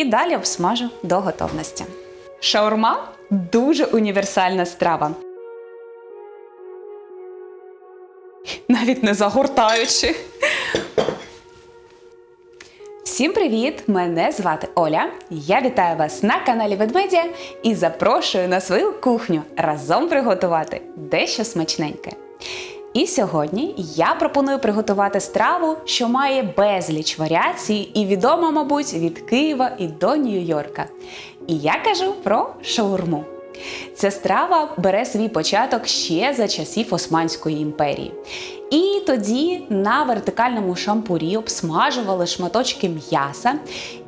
і далі обсмажу до готовності. Шаурма дуже універсальна страва. Навіть не загортаючи. Всім привіт! Мене звати Оля. Я вітаю вас на каналі Ведмедя і запрошую на свою кухню разом приготувати дещо смачненьке. І сьогодні я пропоную приготувати страву, що має безліч варіацій і відома, мабуть, від Києва і до Нью-Йорка. І я кажу про шаурму. Ця страва бере свій початок ще за часів Османської імперії. І тоді на вертикальному шампурі обсмажували шматочки м'яса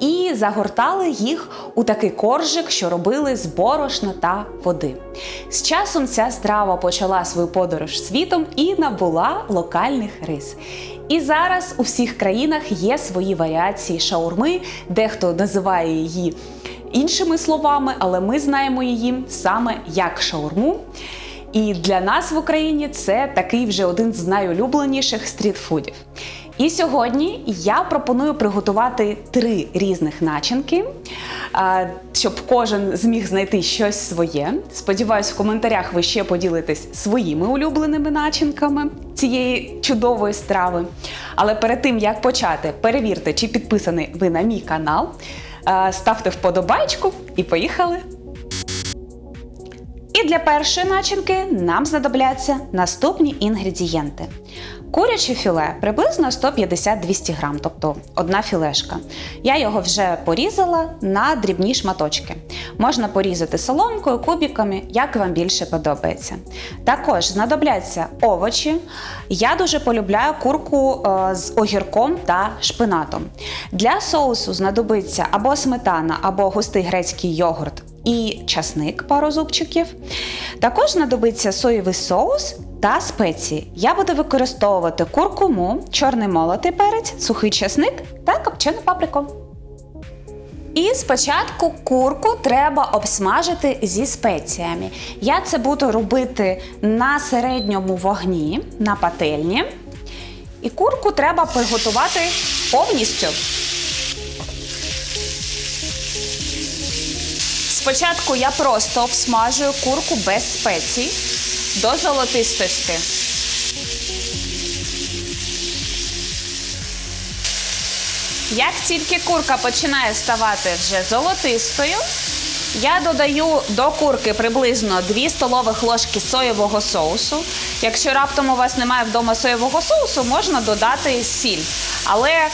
і загортали їх у такий коржик, що робили з борошна та води. З часом ця страва почала свою подорож світом і набула локальних рис. І зараз у всіх країнах є свої варіації шаурми, дехто називає її іншими словами, але ми знаємо її саме як шаурму. І для нас в Україні це такий вже один з найулюбленіших стрітфудів. І сьогодні я пропоную приготувати три різних начинки, щоб кожен зміг знайти щось своє. Сподіваюсь, в коментарях ви ще поділитесь своїми улюбленими начинками цієї чудової страви. Але перед тим як почати, перевірте, чи підписаний ви на мій канал. А, Ставте вподобайку і поїхали! І для першої начинки нам знадобляться наступні інгредієнти. Куряче філе приблизно 150-200 грам, тобто одна філешка. Я його вже порізала на дрібні шматочки. Можна порізати соломкою, кубиками, як вам більше подобається. Також знадобляться овочі. Я дуже полюбляю курку е, з огірком та шпинатом. Для соусу знадобиться або сметана, або густий грецький йогурт і часник пару зубчиків. Також знадобиться соєвий соус та спеції. Я буду використовувати куркуму, чорний молотий перець, сухий часник та копчену паприку. І спочатку курку треба обсмажити зі спеціями. Я це буду робити на середньому вогні, на пательні. І курку треба приготувати повністю. Спочатку я просто обсмажую курку без спецій до золотистості. Як тільки курка починає ставати вже золотистою, я додаю до курки приблизно 2 столових ложки соєвого соусу. Якщо раптом у вас немає вдома соєвого соусу, можна додати сіль. Але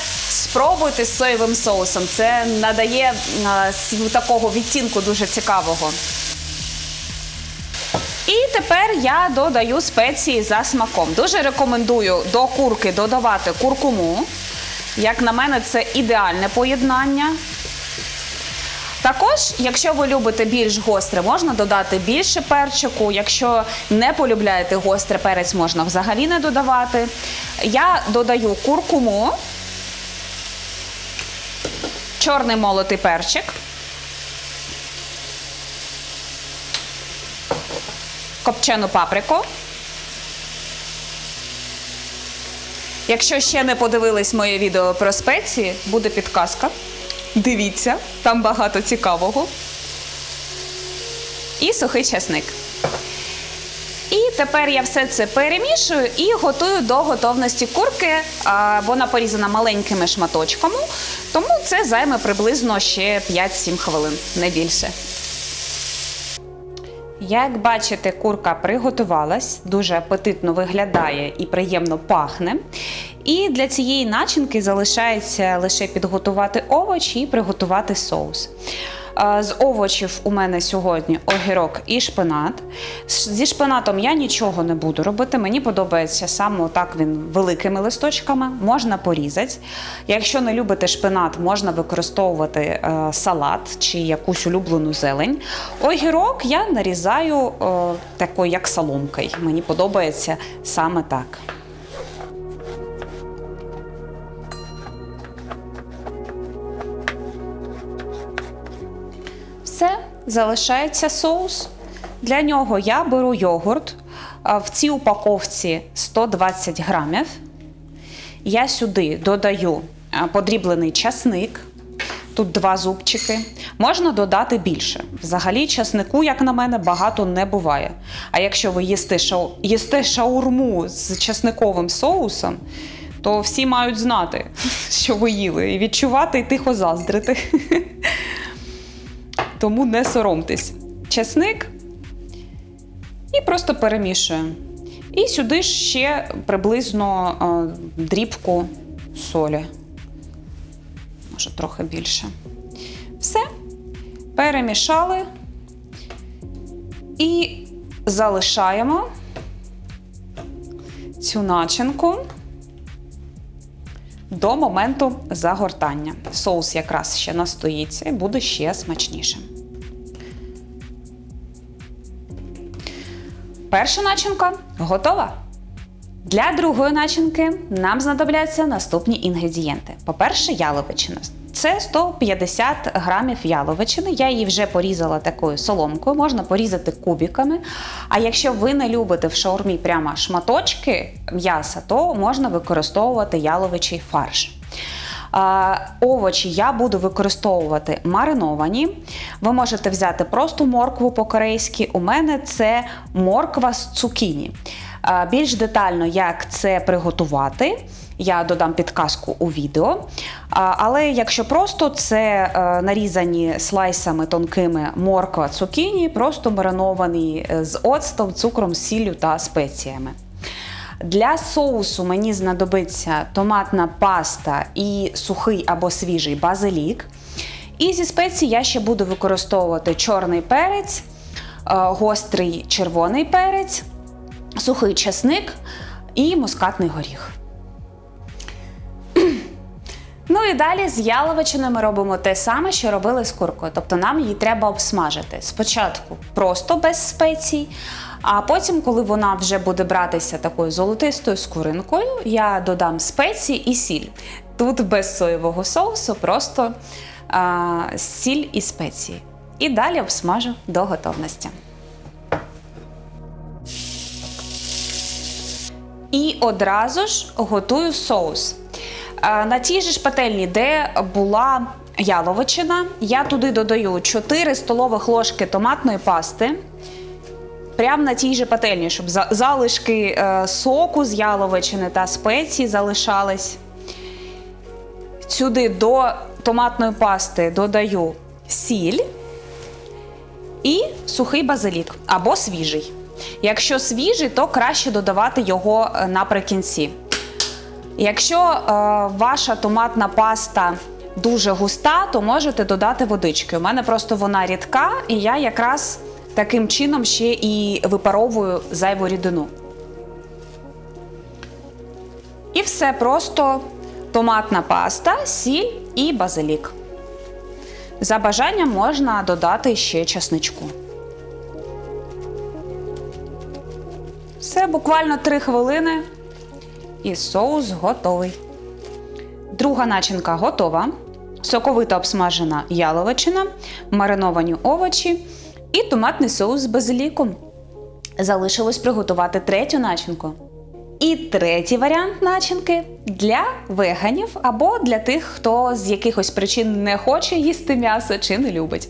спробуйте з соєвим соусом. Це надає е, такого відтінку дуже цікавого. І тепер я додаю спеції за смаком. Дуже рекомендую до курки додавати куркуму. Як на мене, це ідеальне поєднання. Також, якщо ви любите більш гостре, можна додати більше перчику. Якщо не полюбляєте гостре перець, можна взагалі не додавати. Я додаю куркуму, чорний молотий перчик. Копчену паприку. Якщо ще не подивились моє відео про спеції, буде підказка. Дивіться, там багато цікавого. І сухий часник. Тепер я все це перемішую і готую до готовності курки. Вона порізана маленькими шматочками, тому це займе приблизно ще 5-7 хвилин, не більше. Як бачите, курка приготувалась, дуже апетитно виглядає і приємно пахне. І для цієї начинки залишається лише підготувати овочі і приготувати соус. З овочів у мене сьогодні огірок і шпинат. Зі шпинатом я нічого не буду робити. Мені подобається саме так він великими листочками, можна порізати. Якщо не любите шпинат, можна використовувати е, салат чи якусь улюблену зелень. Огірок я нарізаю е, такою, як соломкою. Мені подобається саме так. Залишається соус. Для нього я беру йогурт. В цій упаковці 120 грамів. Я сюди додаю подріблений часник. тут два зубчики. Можна додати більше. Взагалі, часнику, як на мене, багато не буває. А якщо ви їсте, шау... їсте шаурму з часниковим соусом, то всі мають знати, що ви їли, і відчувати і тихо заздрити. Тому не соромтесь. Часник і просто перемішуємо. І сюди ще приблизно е, дрібку солі. Може, трохи більше. Все. Перемішали і залишаємо цю начинку до моменту загортання. Соус якраз ще настоїться і буде ще смачнішим. Перша начинка готова. Для другої начинки нам знадобляться наступні інгредієнти. По-перше, яловичина. Це 150 грамів яловичини. Я її вже порізала такою соломкою, можна порізати кубиками. А якщо ви не любите в шаурмі прямо шматочки м'яса, то можна використовувати яловичий фарш. Овочі я буду використовувати мариновані. Ви можете взяти просто моркву по-корейськи. У мене це морква з цукіні. Більш детально, як це приготувати, я додам підказку у відео. Але якщо просто це е, нарізані слайсами тонкими морква цукіні, просто мариновані е, з оцтом, цукром, сіллю та спеціями. Для соусу мені знадобиться томатна паста і сухий або свіжий базилік. І зі спецій я ще буду використовувати чорний перець, е, гострий червоний перець, сухий чесник і мускатний горіх. Ну і далі з яловичиною ми робимо те саме, що робили з куркою. Тобто нам її треба обсмажити. Спочатку просто без спецій, а потім, коли вона вже буде братися такою золотистою скоринкою, я додам спеції і сіль. Тут без соєвого соусу, просто а, сіль і спеції. І далі обсмажу до готовності. І одразу ж готую соус. Е, На тій же ж пательні, де була яловичина, я туди додаю 4 столових ложки томатної пасти. Прямо на тій же пательні, щоб залишки е, соку з яловичини та спеції залишались. Сюди до томатної пасти додаю сіль і сухий базилік або свіжий. Якщо свіжий, то краще додавати його е, наприкінці. Якщо е, ваша томатна паста дуже густа, то можете додати водички. У мене просто вона рідка, і я якраз таким чином ще і випаровую зайву рідину. І все просто томатна паста, сіль і базилік. За бажанням можна додати ще часничку. Все буквально 3 хвилини і соус готовий. Друга начинка готова. Соковито обсмажена яловичина, мариновані овочі і томатний соус з базиліком. Залишилось приготувати третю начинку. І третій варіант начинки для веганів або для тих, хто з якихось причин не хоче їсти м'ясо чи не любить.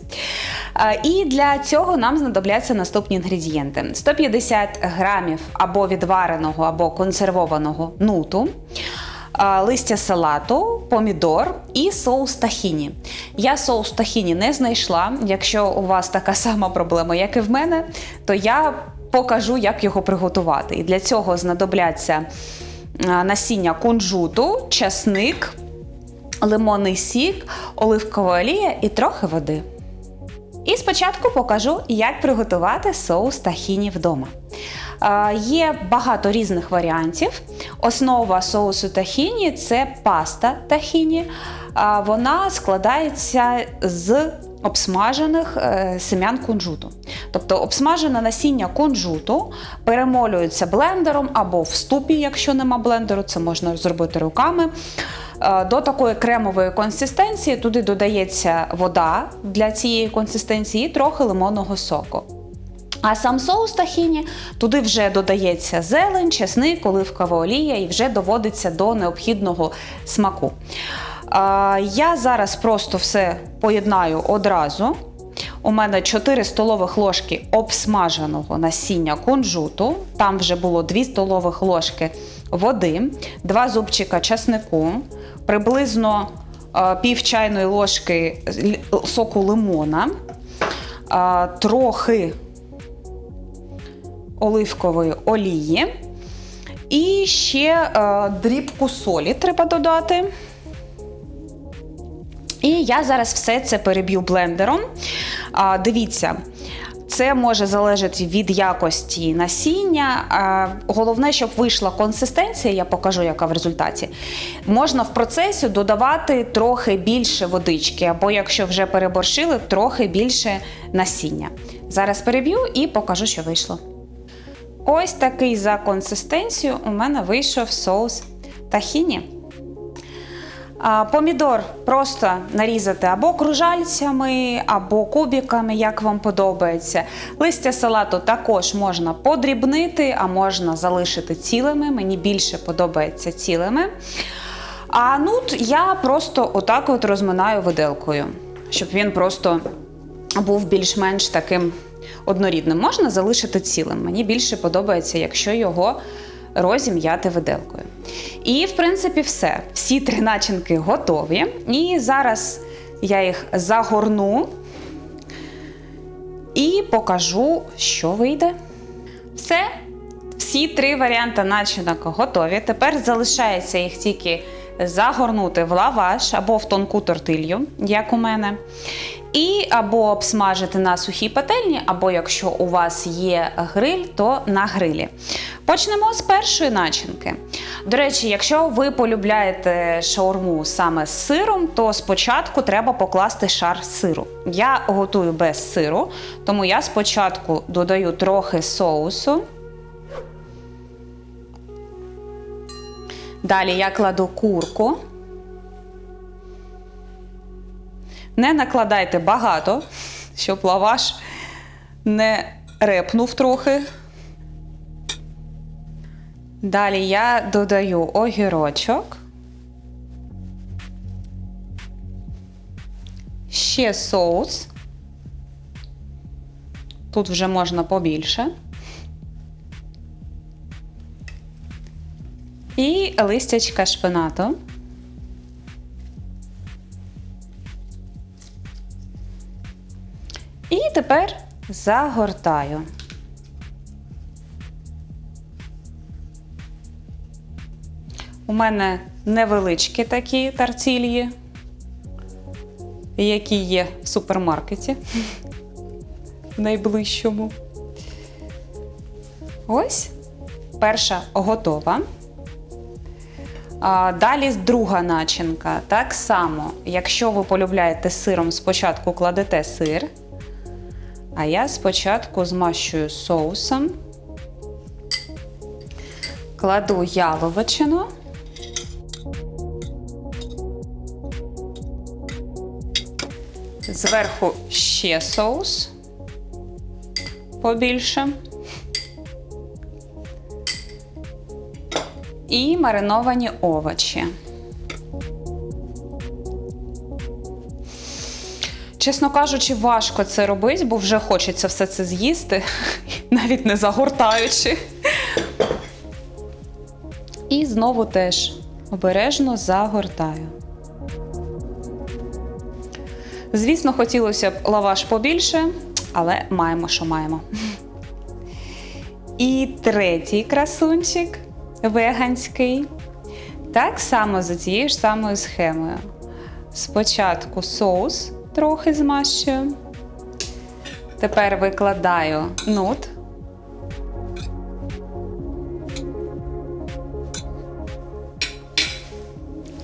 І для цього нам знадобляться наступні інгредієнти: 150 грамів або відвареного, або консервованого нуту. Листя салату, помідор і соус тахіні. Я соус тахіні не знайшла. Якщо у вас така сама проблема, як і в мене, то я покажу, як його приготувати. І для цього знадобляться насіння кунжуту, часник, лимонний сік, оливкова олія і трохи води. І спочатку покажу, як приготувати соус тахіні вдома. Е, Є багато різних варіантів. Основа соусу тахіні це паста тахіні. Е, Вона складається з обсмажених е, семян кунжуту. Тобто обсмажене насіння кунжуту перемолюється блендером або в ступі, якщо нема блендеру, це можна зробити руками. Е, До такої кремової консистенції туди додається вода для цієї консистенції і трохи лимонного соку. А сам соус тахіні туди вже додається зелень, чесник, оливкова олія і вже доводиться до необхідного смаку. Я зараз просто все поєднаю одразу. У мене 4 столових ложки обсмаженого насіння кунжуту. Там вже було 2 столових ложки води, 2 зубчика часнику, приблизно пів чайної ложки соку лимона, трохи оливкової олії. І ще дрібку солі треба додати. І я зараз все це переб'ю блендером. А, дивіться, це може залежати від якості насіння. Головне, щоб вийшла консистенція, я покажу, яка в результаті. Можна в процесі додавати трохи більше водички, або якщо вже переборщили, трохи більше насіння. Зараз переб'ю і покажу, що вийшло. Ось такий за консистенцією у мене вийшов соус тахіні. Помідор просто нарізати або кружальцями, або кубиками, як вам подобається. Листя салату також можна подрібнити, а можна залишити цілими. Мені більше подобається цілими. А нут я просто отак от розминаю виделкою, щоб він просто був більш-менш таким однорідним. Можна залишити цілим. Мені більше подобається, якщо його розім'яти виделкою. І, в принципі, все. Всі три начинки готові. І зараз я їх загорну і покажу, що вийде. Все. Всі три варіанти начинок готові. Тепер залишається їх тільки загорнути в лаваш або в тонку тортилью, як у мене. І або обсмажити на сухій пательні, або якщо у вас є гриль, то на грилі. Почнемо з першої начинки. До речі, якщо ви полюбляєте шаурму саме з сиром, то спочатку треба покласти шар сиру. Я готую без сиру, тому я спочатку додаю трохи соусу. Далі я кладу курку. Не накладайте багато, щоб лаваш не репнув трохи. Далі я додаю огірочок. Ще соус. Тут вже можна побільше. І листячка шпинату. Тепер загортаю. У мене невеличкі такі тартільї, які є в супермаркеті найближчому. Ось перша готова. Далі друга начинка. Так само, якщо ви полюбляєте сиром, спочатку кладете сир. А я спочатку змащую соусом, кладу яловичину. Зверху ще соус побільше. І мариновані овочі. Чесно кажучи, важко це робити, бо вже хочеться все це з'їсти, навіть не загортаючи. І знову теж обережно загортаю. Звісно, хотілося б лаваш побільше, але маємо, що маємо. І третій красунчик веганський. Так само за цією ж самою схемою. Спочатку соус трохи змащую. Тепер викладаю нут.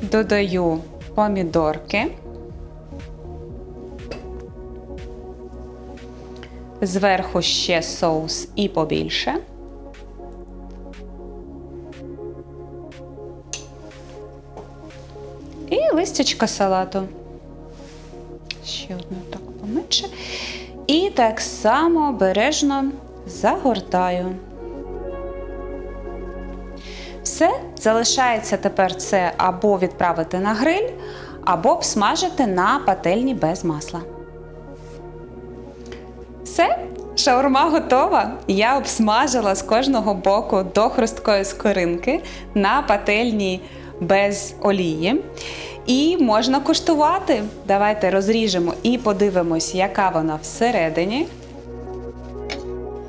Додаю помідорки. Зверху ще соус і побільше. І листячка салату. Ще одну так поменше. І так само обережно загортаю. Все, залишається тепер це або відправити на гриль, або обсмажити на пательні без масла. Все, шаурма готова. Я обсмажила з кожного боку до хрусткої скоринки на пательні без олії. І можна куштувати. Давайте розріжемо і подивимось, яка вона всередині.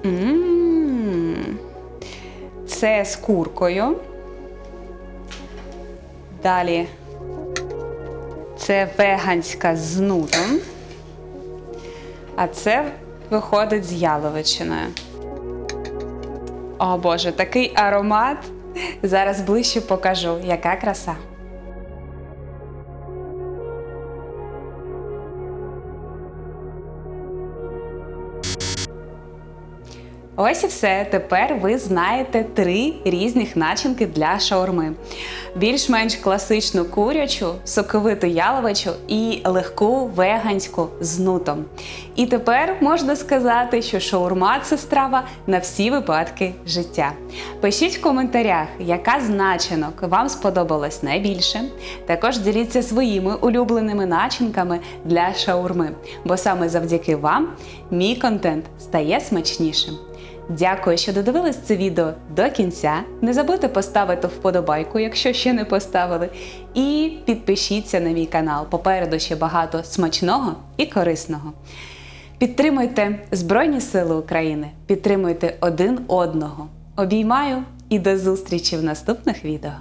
М, Це з куркою. Далі це веганська з нутом. А це виходить з яловичиною. О Боже, такий аромат. Зараз ближче покажу, яка краса. Ось і все. Тепер ви знаєте три різних начинки для шаурми: більш-менш класичну курячу, соковиту яловичу і легку веганську з нутом. І тепер можна сказати, що шаурма це страва на всі випадки життя. Пишіть в коментарях, яка з начинок вам сподобалась найбільше. Також діліться своїми улюбленими начинками для шаурми, бо саме завдяки вам мій контент стає смачнішим. Дякую, що додивились це відео до кінця. Не забудьте поставити вподобайку, якщо ще не поставили. І підпишіться на мій канал. Попереду ще багато смачного і корисного. Підтримуйте Збройні Сили України, підтримуйте один одного. Обіймаю і до зустрічі в наступних відео.